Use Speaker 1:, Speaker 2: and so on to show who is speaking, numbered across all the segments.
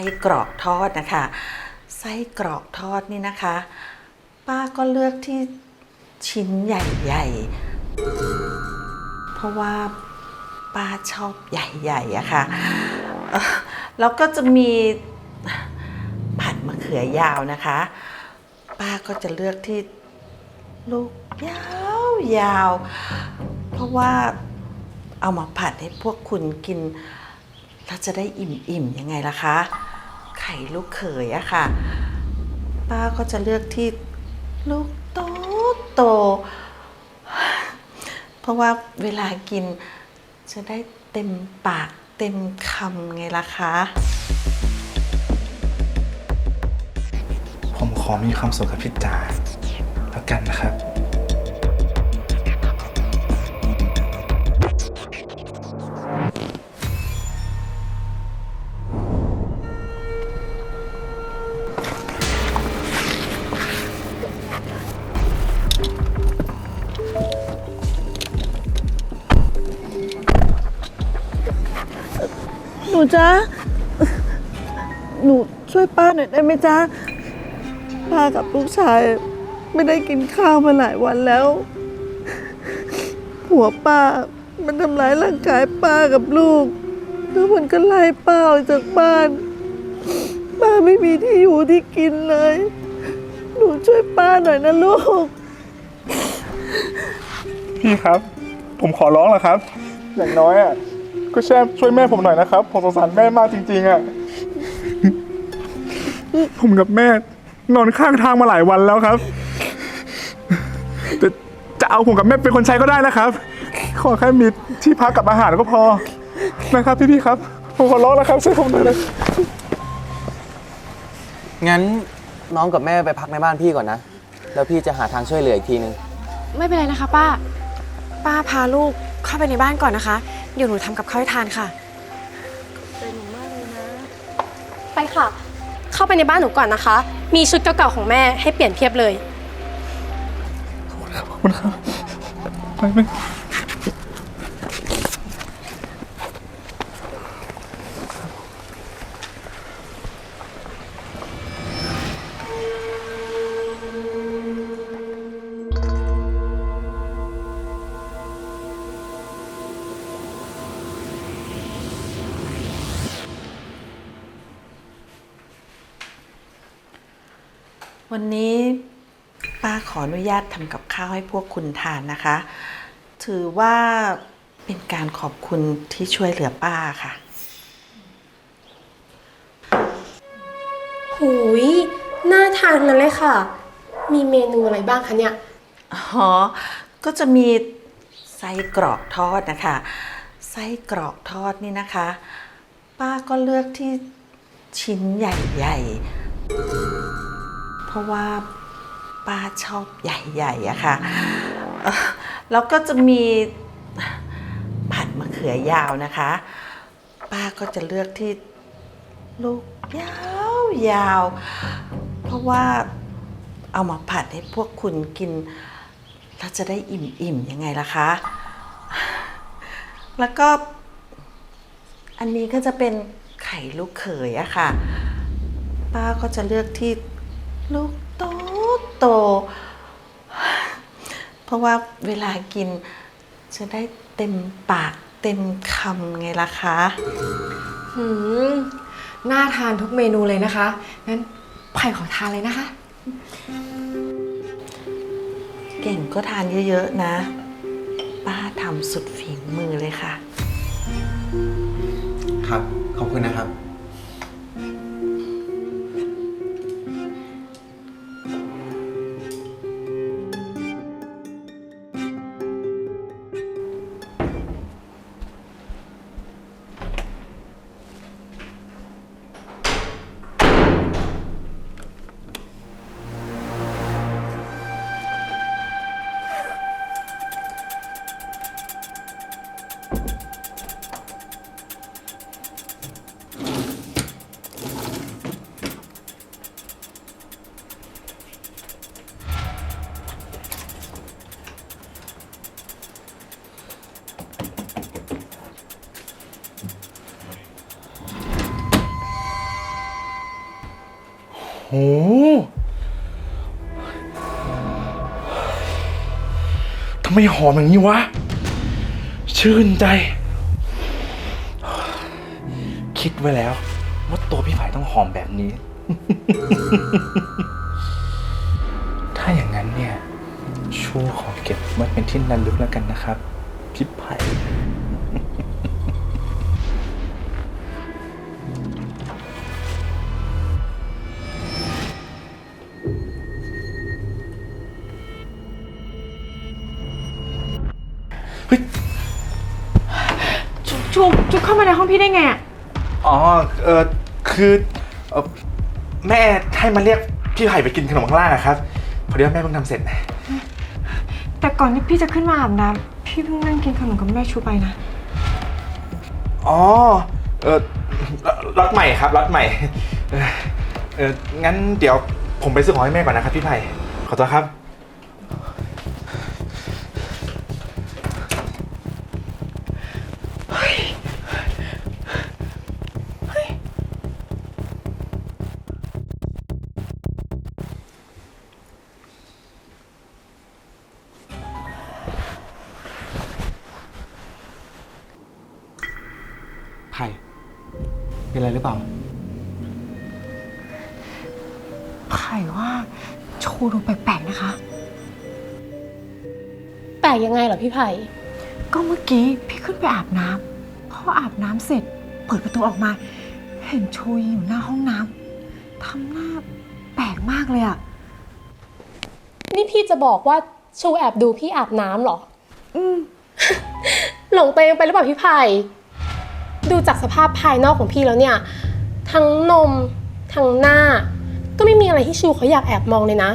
Speaker 1: ส้กรอกทอดนะคะ ไส้กรอกทอดนี่นะคะ ป้าก็เลือกที่ชิ้นใหญ่ๆ เพราะว่าป้าชอบใหญ่ๆอะค่ะเอ่อแล้วก็จะมีผัดมะเขือยาวนะคะ ป้าก็จะเลือกที่ลูกยาวๆเพราะว่าเอามาผัดให้พวกคุณกิน แล้วจะได้อิ่มๆยังไงล่ะคะ ไข่ลูกเขยอะค่ะ ป้าก็จะเลือกที่ลูกโตโต เพราะว่าเวลากินจะได้เต็มปากเต็มคำไงล่ะคะ
Speaker 2: ผมขอมีความสุขกับพี่จ๋าแล้วกันนะครับ
Speaker 1: นูจ๊ะ หนูช่วยป้าหน่อยได้ไหมจ๊ะ ป้ากับลูกชาย ไม่ได้กินข้าวมาหลายวันแล้วหัวป้า มันทำร้ายร่างกายป้ากับลูก แล้วมันก็ไล่ป้าออกจากบ้าน ป้าไม่มีที่อยู่ที่กินเลย หนูช่วยป้าหน่อยนะลูก
Speaker 2: พี่ครับ ผมขอร้องแล้วครับ อย่างน้อยอะ ก็แช่ช่วยแม่ผมหน่อยนะครับ ผมสงสารแม่มากจริง ๆอะ ผมกับแม่ นอนข้างทางมาหลายวันแล้วครับ แต่จะเอาผมกับแม่เป็นคนใช้ก็ได้นะครับ ขอแค่มีที่พักกับอาหารก็พอ นะครับพี่ๆครับ ผมขอร้องแล้วครับช่วยผมหน่อยนะ
Speaker 3: งั้นน้องกับแม่ไปพักในบ้านพี่ก่อนนะ แล้วพี่จะหาทางช่วยเหลืออีกทีนึง
Speaker 4: ไม่เป็นไรนะคะ ป้า ป้าพาลูกเข้าไปในบ้านก่อนนะคะ เดี๋ยวหนูทำกับข้าวให้ทานค่ะ
Speaker 5: ไปค่ะ เข้าไปในบ้านหนูก่อนนะคะ มีชุดเก่าๆของแม่ให้เปลี่ยนเพียบเลย
Speaker 2: ไปไห
Speaker 1: วันนี้ป้าขออนุญาตทำกับข้าวให้พวกคุณทานนะคะ ถือว่าเป็นการขอบคุณที่ช่วยเหลือป้าค่ะ
Speaker 5: หูย น่าทานนั้นเลยค่ะ มีเมนูอะไรบ้างคะเนี่ย
Speaker 1: อ๋อ ก็จะมีไส้กรอกทอดนะคะ ไส้กรอกทอดนี่นะคะ ป้าก็เลือกที่ชิ้นใหญ่ ๆ เพราะว่าป้าชอบใหญ่ๆอะค่ะเอ่อแล้วก็จะมีผัดมะเขือยาวนะคะ ป้าก็จะเลือกที่ลูกยาวๆเพราะว่าเอามาผัดให้พวกคุณกิน แล้วจะได้อิ่มๆยังไงล่ะคะ แล้วก็ อันนี้ก็จะเป็นไข่ลูกเขยอะค่ะ ป้าก็จะเลือกที่ ลูกโตโตๆเพราะว่าเวลากินจะได้เต็มปากเต็มคำไงล่ะคะ
Speaker 4: หืมน่าทานทุกเมนูเลยนะคะ งั้นไผ่ขอทานเลยนะคะ
Speaker 1: เก่งก็ทานเยอะๆนะ ป้าทำสุดฝีมือเลยค่ะ
Speaker 3: ครับ ขอบคุณนะครับ
Speaker 6: ทำไมหอมอย่างนี้วะ ชื่นใจ คิดไว้แล้ว ว่าตัวพี่ไผ่ต้องหอมแบบนี้ ถ้าอย่างนั้นเนี่ย ชูขอเก็บไว้เป็นที่ระลึกแล้วกันนะครับ พี่ไผ่
Speaker 4: พี่ได้ไงอะ
Speaker 6: อ๋อ เออคือเอ่อแม่ให้มาเรียกพี่ไผ่ไปกินขนมข้างล่างอะครับ พอดีว่าแม่เพิ่งทำเสร็จ
Speaker 4: แต่ก่อนที่พี่จะขึ้นมาอาบน้ำพี่เพิ่งนั่งกินขนมกับแม่ชูไปนะ
Speaker 6: อ๋อ เออรถใหม่ครับรถใหม่ เออเอองั้นเดี๋ยวผมไปซื้อของให้แม่ก่อนนะครับพี่ไผ่ขอตัวครับ
Speaker 3: ไผ่
Speaker 4: ว่าชูดูแปลกๆนะคะ
Speaker 5: แปลกยังไงเหรอพี่ไผ่
Speaker 4: ก็เมื่อกี้พี่ขึ้นไปอาบน้ำพออาบน้ำเสร็จ เปิดประตูออกมา เห็นชูยืนอยู่หน้าห้องน้ำทำหน้าแปลกมากเลยอะ
Speaker 5: นี่พี่จะบอกว่าชูแอบดูพี่อาบน้ำเหรอ อืม หลงตัวเองไปหรือเปล่าพี่ไผ่ดูจากสภาพภายนอกของพี่แล้วเนี่ย ทั้งนม ทั้งหน้า ก็ไม่มีอะไรที่ชูเขาอยากแอบมองเลยนะ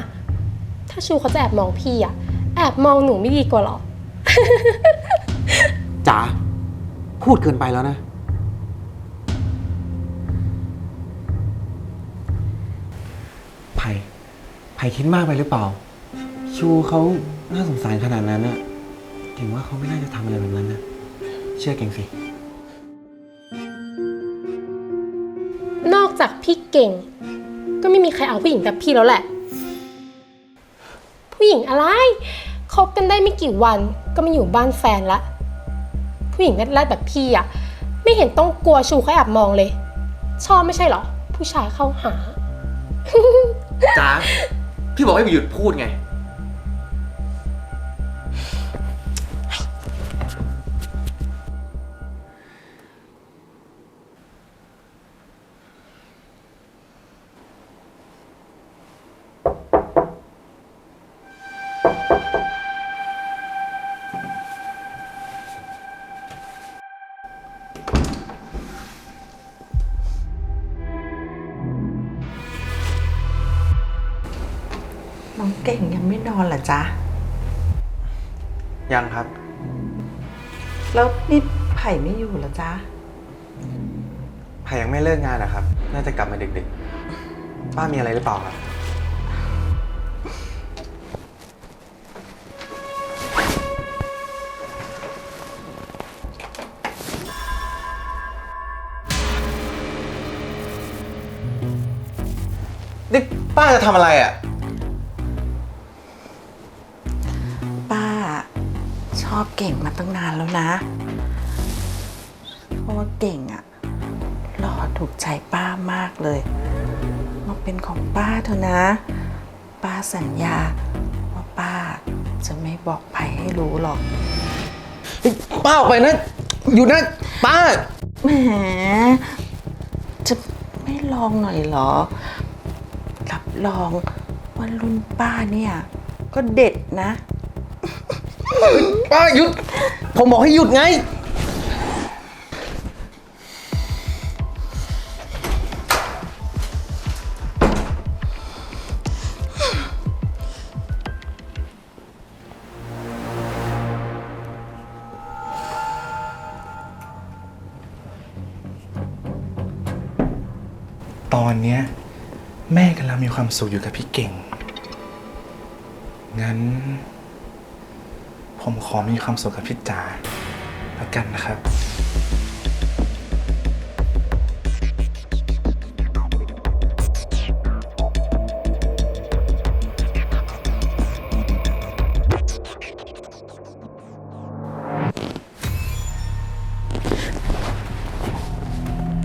Speaker 5: ถ้าชูเขาจะแอบมองพี่อะแอบมองหนูไม่ดีกว่าเหรอ
Speaker 3: จ๋าพูดเกินไปแล้วนะ ไผ่ไผ่คิดมากไปหรือเปล่า ชูเขาน่าสงสารขนาดนั้นน่ะเก่งว่าเขาไม่น่าจะทำอะไรแบบนั้นนะ เชื่อเก่งสิ
Speaker 5: นอกจากพี่เก่ง ก็ไม่มีใครเอาผู้หญิงแบบพี่แล้วแหละ ผู้หญิงอะไรคบกันได้ไม่กี่วันก็มาอยู่บ้านแฟนละ ผู้หญิงแรดๆแบบพี่อะไม่เห็นต้องกลัวชูเขาแอบมองเลย ชอบไม่ใช่เหรอ ผู้ชายเข้าหา
Speaker 3: จ๋าพี่บอกให้หยุดพูดไง
Speaker 1: เก่งยังไม่นอนเหรอจ๊ะ
Speaker 3: ยังครับ
Speaker 1: แล้วนี่ไผ่ไม่อยู่เหรอจ๊ะ
Speaker 3: ไผ่ยังไม่เลิกงานนะครับ น่าจะกลับมาดึกๆ ป้ามีอะไรหรือเปล่าครับ นี่ป้าจะทำอะไรอะ
Speaker 1: ถูกใจป้ามากเลยมาเป็นของป้าเถอะนะ ป้าสัญญาว่าป้าจะไม่บอกใครให้รู้หรอก
Speaker 3: ป้าออกไปนะ อยู่นะป้า
Speaker 1: แหม จะไม่ลองหน่อยเหรอ รับรองว่ารุ่นป้าเนี่ย ก็เด็ดนะ
Speaker 3: ป้าหยุด ผมบอกให้หยุดไง
Speaker 6: นี้แม่กำลังมีความสุขอยู่กับพี่เก่ง งั้น ผมขอมีความสุขกับพี่จ๋าแล้วกันนะครับ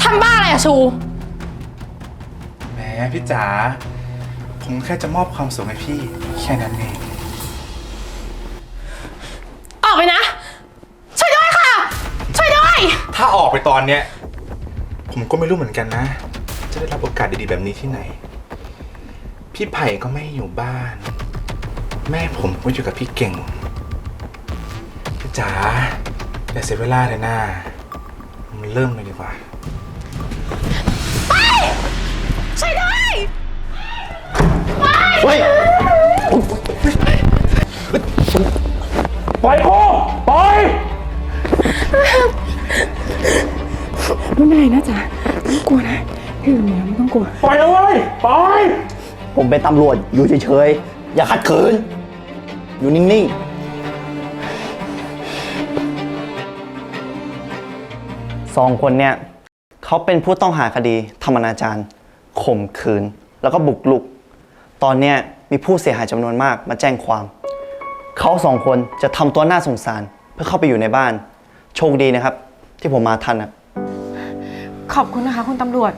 Speaker 3: ทำ
Speaker 6: บ้าอะไรอะชู พี่จ๋าผมแค่จะมอบความสุขให้พี่ แค่นั้นเอง
Speaker 5: ออกไปนะ ช่วยด้วยค่ะ ช่วยด้วย
Speaker 6: ถ้าออกไปตอนเนี้ยผมก็ไม่รู้เหมือนกันนะ จะได้รับโอกาสดีๆแบบนี้ที่ไหน พี่ไผ่ก็ไม่อยู่บ้าน แม่ผมก็อยู่กับพี่เก่งพี่จ๋าอย่าเสียเวลาเลยนะมันเริ่มเลยดีกว่า
Speaker 5: ช่วยด้วย
Speaker 7: เฮ้ย
Speaker 2: ปล่อยกูปล่อย
Speaker 4: ไม่เป็นไรนะจ๊ะไม่ต้องกลัวนะพี่อยู่แล้วไม่ต้องกลัว
Speaker 2: ปล่อยเอาไว้ยปล่อย
Speaker 7: ผมเป็นตำรวจอยู่เฉยๆ อย่าขัดขืน อยู่นิ่งๆสองคนเนี่ยเขาเป็นผู้ต้องหาคดีธรรมนาจาร ข่มขืน แล้วก็บุกลุก ตอนเนี้ยมีผู้เสียหายจำนวนมากมาแจ้งความ เขาสองคนจะทำตัวน่าสงสารเพื่อเข้าไปอยู่ในบ้าน โชคดีนะครับ ที่ผมมาทันนะ
Speaker 4: ขอบคุณนะคะคุณตำรวจ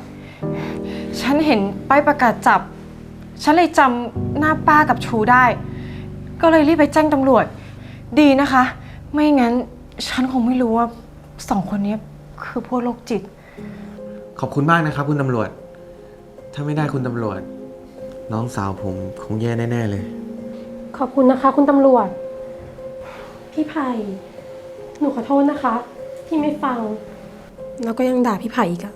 Speaker 4: ฉันเห็นป้ายประกาศจับ ฉันเลยจำหน้าป้ากับชูได้ ก็เลยรีบไปแจ้งตำรวจ ดีนะคะ ไม่งั้นฉันคงไม่รู้ว่าสองคนนี้คือพวกโรคจิต
Speaker 3: ขอบคุณมากนะครับ คุณตำรวจ ถ้าไม่ได้คุณตำรวจ น้องสาวผมคงแย่แน่ ๆ เลย
Speaker 5: ขอบคุณนะคะ คุณตำรวจ พี่ไผ่หนูขอโทษนะคะ ที่ไม่ฟัง แล้วก็ยังด่าพี่ไผ่อีกอะ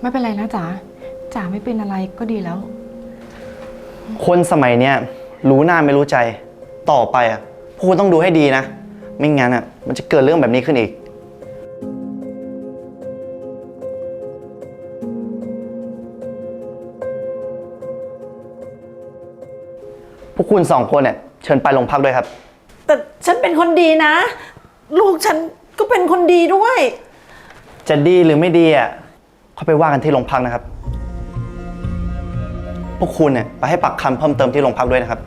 Speaker 4: ไม่เป็นไรนะจ๋าจ๋าไม่เป็นอะไรก็ดีแล้ว
Speaker 7: คนสมัยเนี้ยรู้หน้าไม่รู้ใจ ต่อไปอะพวกคุณต้องดูให้ดีนะ ไม่งั้นอะมันจะเกิดเรื่องแบบนี้ขึ้นอีก พวกคุณสองคนเนี่ยเชิญไปโรงพักด้วยครับ
Speaker 1: แต่ฉันเป็นคนดีนะ ลูกฉันก็เป็นคนดีด้วย
Speaker 7: จะดีหรือไม่ดีอะเขาไปว่ากันที่โรงพักนะครับ พวกคุณเนี่ยไปให้ปักคำเพิ่มเติมที่โรงพักด้วยนะครับ